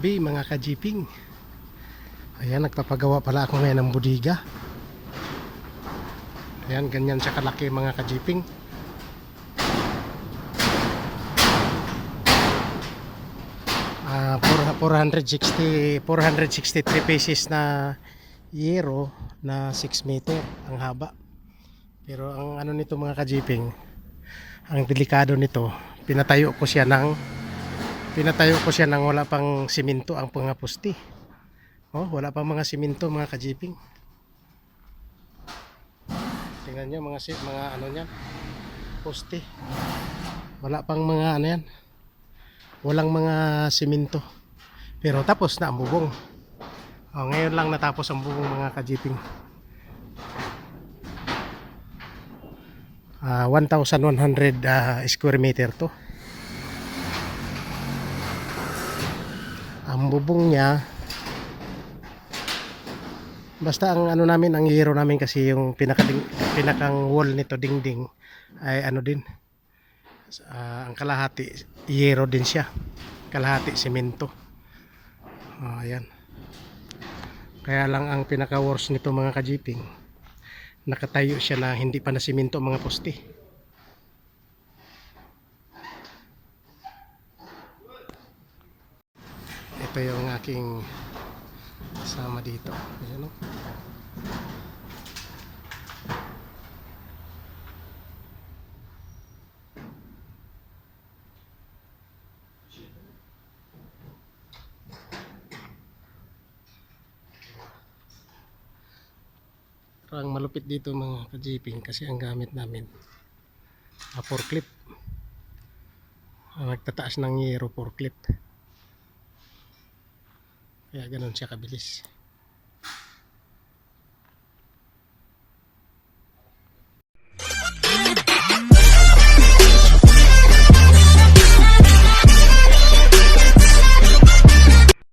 mga ka-jeeping. Ayan, nagpapagawa pala ako ngayon ng budiga. Ayan, ganyan siya kalaki mga ka-jeeping. Ah, 460 463 pieces na yero na 6 meter ang haba. Pero ang ano nito mga ka-jeeping, ang delikado nito, pinatayo ko siya ng pinatayo ko siya ng wala pang simento ang mga pusti. Oh, wala pang mga simento mga ka-jeeping. Tingnan niyo mga mga ano niyan. Poste. Wala pang mga ano yan. Walang mga simento. Pero tapos na ang bubong. Oh, ngayon lang natapos ang bubong mga ka-jeeping. Ah, 1,100 ah, square meter to. Ang bubong niya Basta ang ano namin, ang hero namin kasi yung pinaka pinakang wall nito dingding ay ano din. Ah, ang kalahati hero din siya. Kalahati semento. Oh, ayan. Kaya lang ang pinaka worst nito mga kajiping nakatayo siya na hindi pa na semento ang mga poste. Ito yung aking kasama dito. Ayan o. Parang malupit dito mga ka-jeeping kasi ang gamit namin ah, forklift. Ah, nagtataas ng yero forklift. Kaya ganun siya kabilis.